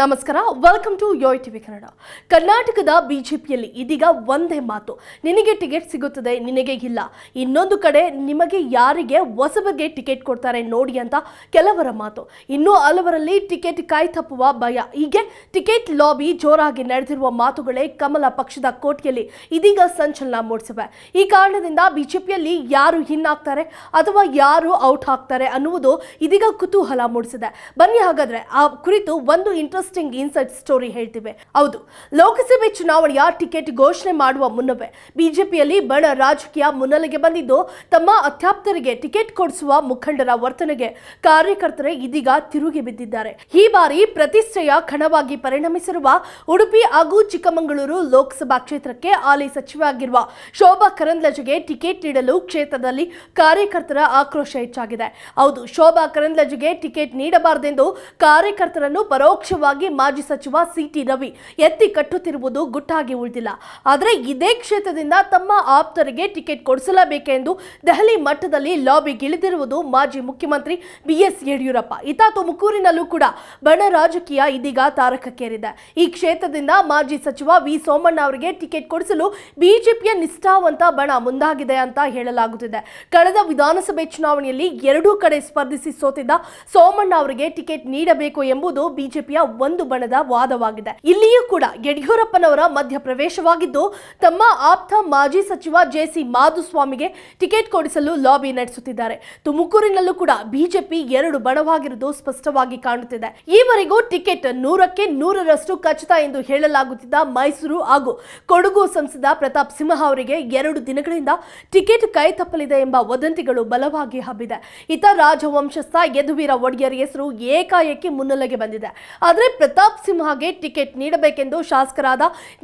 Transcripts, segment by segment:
ನಮಸ್ಕಾರ welcome to ಯೋಯ್ TV Kannada ಕರ್ನಾಟಕದ ಬಿಜೆಪಿಯಲ್ಲಿ ಇದೀಗ ಒಂದೇ ಮಾತು. ನಿನಗೆ ಟಿಕೆಟ್ ಸಿಗುತ್ತದೆ, ನಿನಗೆ ಇಲ್ಲ. ಇನ್ನೊಂದು ಕಡೆ ನಿಮಗೆ ಯಾರಿಗೆ ಹೊಸಬರಿಗೆ ಟಿಕೆಟ್ ಕೊಡ್ತಾರೆ ನೋಡಿ ಅಂತ ಕೆಲವರ ಮಾತು. ಇನ್ನೂ ಹಲವರಲ್ಲಿ ಟಿಕೆಟ್ ಕಾಯ್ ತಪ್ಪುವ ಭಯ. ಹೀಗೆ ಟಿಕೆಟ್ ಲಾಬಿ ಜೋರಾಗಿ ನಡೆದಿರುವ ಮಾತುಗಳೇ ಕಮಲ ಪಕ್ಷದ ಕೋಟಿಯಲ್ಲಿ ಇದೀಗ ಸಂಚಲನ ಮೂಡಿಸಿವೆ. ಈ ಕಾರಣದಿಂದ ಬಿಜೆಪಿಯಲ್ಲಿ ಯಾರು ಇನ್ ಆಗ್ತಾರೆ ಅಥವಾ ಯಾರು ಔಟ್ ಆಗ್ತಾರೆ ಅನ್ನುವುದು ಇದೀಗ ಕುತೂಹಲ ಮೂಡಿಸಿದೆ. ಬನ್ನಿ ಹಾಗಾದ್ರೆ, ಆ ಕುರಿತು ಒಂದು ಇಂಟ್ರೆಸ್ಟಿಂಗ್ ಇನ್ಸೈಟ್ ಸ್ಟೋರಿ ಹೇಳ್ತಿವೆ. ಹೌದು, ಲೋಕಸಭೆ ಚುನಾವಣೆಯ ಟಿಕೆಟ್ ಘೋಷಣೆ ಮಾಡುವ ಮುನ್ನವೇ ಬಿಜೆಪಿಯಲ್ಲಿ ಬಣ ರಾಜಕೀಯ ಮುನ್ನೆಲೆಗೆ ಬಂದಿದ್ದು, ತಮ್ಮ ಅತ್ಯಾಪ್ತರಿಗೆ ಟಿಕೆಟ್ ಕೊಡಿಸುವ ಮುಖಂಡರ ವರ್ತನೆಗೆ ಕಾರ್ಯಕರ್ತರೇ ಇದೀಗ ತಿರುಗಿ ಬಿದ್ದಿದ್ದಾರೆ. ಈ ಬಾರಿ ಪ್ರತಿಷ್ಠೆಯ ಕಣವಾಗಿ ಪರಿಣಮಿಸಿರುವ ಉಡುಪಿ ಹಾಗೂ ಚಿಕ್ಕಮಗಳೂರು ಲೋಕಸಭಾ ಕ್ಷೇತ್ರಕ್ಕೆ ಹಾಲಿ ಸಚಿವರಾಗಿರುವ ಶೋಭಾ ಕರಂದ್ಲಜೆಗೆ ಟಿಕೆಟ್ ನೀಡಲು ಕ್ಷೇತ್ರದಲ್ಲಿ ಕಾರ್ಯಕರ್ತರ ಆಕ್ರೋಶ ಹೆಚ್ಚಾಗಿದೆ. ಹೌದು, ಶೋಭಾ ಕರಂದ್ಲಜೆಗೆ ಟಿಕೆಟ್ ನೀಡಬಾರದೆಂದು ಕಾರ್ಯಕರ್ತರನ್ನು ಪರೋಕ್ಷವಾಗಿ ಮಾಜಿ ಸಚಿವ ಸಿಟಿ ರವಿ ಎತ್ತಿ ಕಟ್ಟುತ್ತಿರುವುದು ಗುಟ್ಟಾಗಿ ಉಳಿದಿಲ್ಲ. ಆದರೆ ಇದೇ ಕ್ಷೇತ್ರದಿಂದ ತಮ್ಮ ಆಪ್ತರಿಗೆ ಟಿಕೆಟ್ ಕೊಡಿಸಲೇಬೇಕೆಂದು ದೆಹಲಿ ಮಟ್ಟದಲ್ಲಿ ಲಾಬಿಗಿಳಿದಿರುವುದು ಮಾಜಿ ಮುಖ್ಯಮಂತ್ರಿ ಬಿಎಸ್ ಯಡಿಯೂರಪ್ಪ. ಇತ ತುಮಕೂರಿನಲ್ಲೂ ಕೂಡ ಬಣ ರಾಜಕೀಯ ಇದೀಗ ತಾರಕಕ್ಕೇರಿದೆ. ಈ ಕ್ಷೇತ್ರದಿಂದ ಮಾಜಿ ಸಚಿವ ವಿ ಸೋಮಣ್ಣ ಅವರಿಗೆ ಟಿಕೆಟ್ ಕೊಡಿಸಲು ಬಿಜೆಪಿಯ ನಿಷ್ಠಾವಂತ ಬಣ ಮುಂದಾಗಿದೆ ಅಂತ ಹೇಳಲಾಗುತ್ತಿದೆ. ಕಳೆದ ವಿಧಾನಸಭೆ ಚುನಾವಣೆಯಲ್ಲಿ ಎರಡೂ ಕಡೆ ಸ್ಪರ್ಧಿಸಿ ಸೋತಿದ್ದ ಸೋಮಣ್ಣ ಅವರಿಗೆ ಟಿಕೆಟ್ ನೀಡಬೇಕು ಎಂಬುದು ಬಿಜೆಪಿಯ ಒಂದು ಬಣದ ವಾದವಾಗಿದೆ. ಇಲ್ಲಿಯೂ ಕೂಡ ಯಡಿಯೂರಪ್ಪನವರ ಮಧ್ಯಪ್ರವೇಶವಾಗಿದ್ದು, ತಮ್ಮ ಆಪ್ತ ಮಾಜಿ ಸಚಿವ ಜೆಸಿ ಮಾಧುಸ್ವಾಮಿಗೆ ಟಿಕೆಟ್ ಕೊಡಿಸಲು ಲಾಬಿ ನಡೆಸುತ್ತಿದ್ದಾರೆ. ತುಮಕೂರಿನಲ್ಲೂ ಕೂಡ ಬಿಜೆಪಿ ಎರಡು ಬಣವಾಗಿರುವುದು ಸ್ಪಷ್ಟವಾಗಿ ಕಾಣುತ್ತಿದೆ. ಈವರೆಗೂ ಟಿಕೆಟ್ ನೂರಕ್ಕೆ ನೂರರಷ್ಟು ಖಚಿತ ಎಂದು ಹೇಳಲಾಗುತ್ತಿದ್ದ ಮೈಸೂರು ಹಾಗೂ ಕೊಡಗು ಸಂಸದ ಪ್ರತಾಪ್ ಸಿಂಹ ಅವರಿಗೆ ಎರಡು ದಿನಗಳಿಂದ ಟಿಕೆಟ್ ಕೈ ತಪ್ಪಲಿದೆ ಎಂಬ ವದಂತಿಗಳು ಬಲವಾಗಿ ಹಬ್ಬಿದೆ. ಇತ ರಾಜವಂಶಸ್ಥ ಯದುವೀರ ಒಡೆಯರ್ ಹೆಸರು ಏಕಾಏಕಿ ಮುನ್ನೆಲೆಗೆ ಬಂದಿದೆ. ಆದರೆ ಪ್ರತಾಪ್ ಸಿಂಹಗೆ ಟಿಕೆಟ್ ನೀಡಬೇಕೆಂದು ಶಾಸಕರಾದ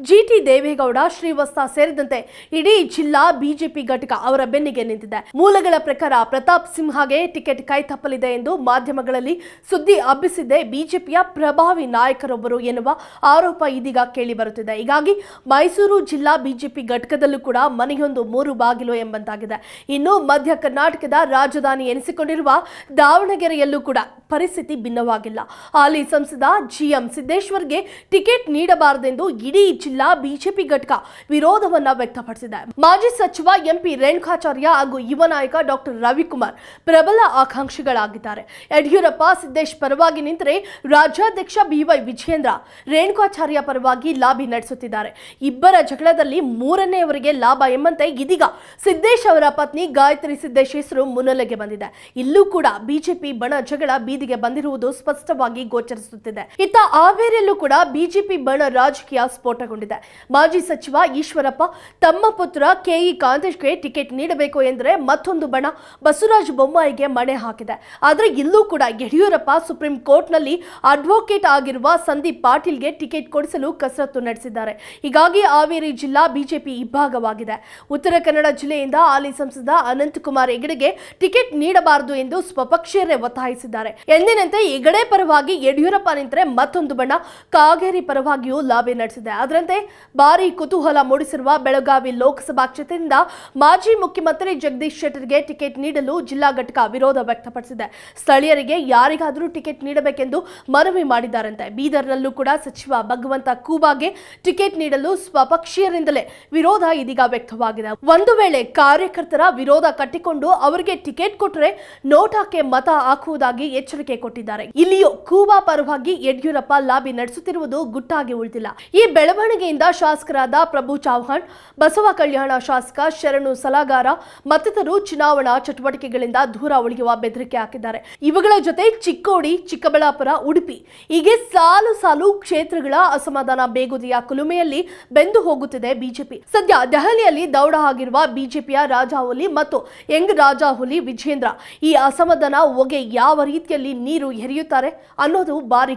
ಜಿಟಿ ದೇವೇಗೌಡ ಶ್ರೀವಸ್ತ ಸೇರಿದಂತೆ ಇಡೀ ಜಿಲ್ಲಾ ಬಿಜೆಪಿ ಘಟಕ ಅವರ ಬೆನ್ನಿಗೆ ನಿಂತಿದೆ. ಮೂಲಗಳ ಪ್ರಕಾರ ಪ್ರತಾಪ್ ಸಿಂಹಗೆ ಟಿಕೆಟ್ ಕೈ ತಪ್ಪಲಿದೆ ಎಂದು ಮಾಧ್ಯಮಗಳಲ್ಲಿ ಸುದ್ದಿ ಹಬ್ಬಿಸಿದ್ದೆ ಬಿಜೆಪಿಯ ಪ್ರಭಾವಿ ನಾಯಕರೊಬ್ಬರು ಎನ್ನುವ ಆರೋಪ ಇದೀಗ ಕೇಳಿ ಬರುತ್ತಿದೆ. ಹೀಗಾಗಿ ಮೈಸೂರು ಜಿಲ್ಲಾ ಬಿಜೆಪಿ ಘಟಕದಲ್ಲೂ ಕೂಡ ಮನೆಯೊಂದು ಮೂರು ಬಾಗಿಲು ಎಂಬಂತಾಗಿದೆ. ಇನ್ನು ಮಧ್ಯ ಕರ್ನಾಟಕದ ರಾಜಧಾನಿ ಎನಿಸಿಕೊಂಡಿರುವ ದಾವಣಗೆರೆಯಲ್ಲೂ ಕೂಡ ಪರಿಸ್ಥಿತಿ ಭಿನ್ನವಾಗಿಲ್ಲ. ಹಾಲಿ ಸಂಸದ ಜಿಎಂ ಸಿದ್ದೇಶ್ವರ್ಗೆ ಟಿಕೆಟ್ ನೀಡಬಾರದೆಂದು ಇಡೀ ಜಿಲ್ಲಾ ಬಿಜೆಪಿ ಘಟಕ ವಿರೋಧವನ್ನ ವ್ಯಕ್ತಪಡಿಸಿದೆ. ಮಾಜಿ ಸಚಿವ ಎಂಪಿ ರೇಣುಕಾಚಾರ್ಯ ಹಾಗೂ ಯುವ ನಾಯಕ ಡಾಕ್ಟರ್ ರವಿಕುಮಾರ್ ಪ್ರಬಲ ಆಕಾಂಕ್ಷಿಗಳಾಗಿದ್ದಾರೆ. ಯಡಿಯೂರಪ್ಪ ಸಿದ್ದೇಶ್ ಪರವಾಗಿ ನಿಂತರೆ ರಾಜ್ಯಾಧ್ಯಕ್ಷ ಬಿವೈ ವಿಜೇಂದ್ರ ರೇಣುಕಾಚಾರ್ಯ ಪರವಾಗಿ ಲಾಬಿ ನಡೆಸುತ್ತಿದ್ದಾರೆ. ಇಬ್ಬರ ಜಗಳದಲ್ಲಿ ಮೂರನೆಯವರಿಗೆ ಲಾಭ ಎಂಬಂತೆ ಇದೀಗ ಸಿದ್ದೇಶ್ ಅವರ ಪತ್ನಿ ಗಾಯತ್ರಿ ಸಿದ್ದೇಶ್ ಹೆಸರು ಮುನ್ನೆಲೆಗೆ ಬಂದಿದೆ. ಇಲ್ಲೂ ಕೂಡ ಬಿಜೆಪಿ ಬಣ ಜಗಳ ಬೀದಿಗೆ ಬಂದಿರುವುದು ಸ್ಪಷ್ಟವಾಗಿ ಗೋಚರಿಸುತ್ತಿದೆ. ಇತ್ತ ಹಾವೇರಿಯಲ್ಲೂ ಕೂಡ ಬಿಜೆಪಿ ಬಣ ರಾಜಕೀಯ ಸ್ಫೋಟಗೊಂಡಿದೆ. ಮಾಜಿ ಸಚಿವ ಈಶ್ವರಪ್ಪ ತಮ್ಮ ಪುತ್ರ ಕೆಇ ಕಾಂತೇಶ್ಗೆ ಟಿಕೆಟ್ ನೀಡಬೇಕು ಎಂದರೆ ಮತ್ತೊಂದು ಬಣ ಬಸವರಾಜ ಬೊಮ್ಮಾಯಿಗೆ ಮಣೆ ಹಾಕಿದೆ. ಆದರೆ ಇಲ್ಲೂ ಕೂಡ ಯಡಿಯೂರಪ್ಪ ಸುಪ್ರೀಂ ಕೋರ್ಟ್ನಲ್ಲಿ ಅಡ್ವೊಕೇಟ್ ಆಗಿರುವ ಸಂದೀಪ್ ಪಾಟೀಲ್ಗೆ ಟಿಕೆಟ್ ಕೊಡಿಸಲು ಕಸರತ್ತು ನಡೆಸಿದ್ದಾರೆ. ಹೀಗಾಗಿ ಹಾವೇರಿ ಜಿಲ್ಲಾ ಬಿಜೆಪಿ ಇಬ್ಬಾಗವಾಗಿದೆ ಉತ್ತರ ಕನ್ನಡ ಜಿಲ್ಲೆಯಿಂದ ಹಾಲಿ ಸಂಸದ ಅನಂತಕುಮಾರ್ ಹೆಗಡೆಗೆ ಟಿಕೆಟ್ ನೀಡಬಾರದು ಎಂದು ಸ್ವಪಕ್ಷೀಯರೇ ಒತ್ತಾಯಿಸಿದ್ದಾರೆ. ಎಂದಿನಂತೆ ಹೆಗಡೆ ಪರವಾಗಿ ಯಡಿಯೂರಪ್ಪ ನಿಂತರೆ ಮತ್ತೊಂದು ಬಣ್ಣ. ಕಾಗೇರಿ ಪರವಾಗಿಯೂ ಲಾಬಿ ನಡೆಸಿದೆ. ಅದರಂತೆ ಭಾರಿ ಕುತೂಹಲ ಮೂಡಿಸಿರುವ ಬೆಳಗಾವಿ ಲೋಕಸಭಾ ಕ್ಷೇತ್ರದಿಂದ ಮಾಜಿ ಮುಖ್ಯಮಂತ್ರಿ ಜಗದೀಶ್ ಶೆಟ್ಟರ್ಗೆ ಟಿಕೆಟ್ ನೀಡಲು ಜಿಲ್ಲಾ ಘಟಕ ವಿರೋಧ ವ್ಯಕ್ತಪಡಿಸಿದೆ. ಸ್ಥಳೀಯರಿಗೆ ಯಾರಿಗಾದರೂ ಟಿಕೆಟ್ ನೀಡಬೇಕೆಂದು ಮನವಿ ಮಾಡಿದ್ದಾರಂತೆ. ಬೀದರ್ನಲ್ಲೂ ಕೂಡ ಸಚಿವ ಭಗವಂತ ಕೂಬಾಗೆ ಟಿಕೆಟ್ ನೀಡಲು ಸ್ವಪಕ್ಷೀಯರಿಂದಲೇ ವಿರೋಧ ಇದೀಗ ವ್ಯಕ್ತವಾಗಿದೆ. ಒಂದು ವೇಳೆ ಕಾರ್ಯಕರ್ತರ ವಿರೋಧ ಕಟ್ಟಿಕೊಂಡು ಅವರಿಗೆ ಟಿಕೆಟ್ ಕೊಟ್ಟರೆ ನೋಟಾಕ್ಕೆ ಮತ ಹಾಕುವುದಾಗಿ ಎಚ್ಚರಿಕೆ ಕೊಟ್ಟಿದ್ದಾರೆ. ಇಲ್ಲಿಯೂ ಕೂಬಾ ಪರವಾಗಿ ಯಡಿಯೂರಪ್ಪ ಲಾಬಿ ನಡೆಸುತ್ತಿರುವುದು ಗುಟ್ಟಾಗಿ ಉಳಿದಿಲ್ಲ. ಈ ಬೆಳವಣಿಗೆಯಿಂದ ಶಾಸಕರಾದ ಪ್ರಭು ಚೌಹಾಣ್, ಬಸವ ಕಲ್ಯಾಣ ಶಾಸಕ ಶರಣು ಸಲಗಾರ ಮತ್ತಿತರರು ಚುನಾವಣಾ ಚಟುವಟಿಕೆಗಳಿಂದ ದೂರ ಉಳಿಯುವ ಬೆದರಿಕೆ ಹಾಕಿದ್ದಾರೆ. ಇವುಗಳ ಜೊತೆ ಚಿಕ್ಕೋಡಿ, ಚಿಕ್ಕಬಳ್ಳಾಪುರ, ಉಡುಪಿ ಹೀಗೆ ಸಾಲು ಸಾಲು ಕ್ಷೇತ್ರಗಳ ಅಸಮಾಧಾನ ಬೇಗುದಿಯ ಕುಲುಮೆಯಲ್ಲಿ ಬೆಂದು ಹೋಗುತ್ತಿದೆ ಬಿಜೆಪಿ. ಸದ್ಯ ದೆಹಲಿಯಲ್ಲಿ ದೌಡ ಆಗಿರುವ ಬಿಜೆಪಿಯ ರಾಜಾಹುಲಿ ಮತ್ತು ಯಂಗ್ ರಾಜಾಹುಲಿ ವಿಜೇಂದ್ರ ಈ ಅಸಮಾಧಾನ ಹೊಗೆ ಯಾವ ರೀತಿಯಲ್ಲಿ ನೀರು ಎರೆಯುತ್ತಾರೆ ಅನ್ನೋದು ಭಾರಿ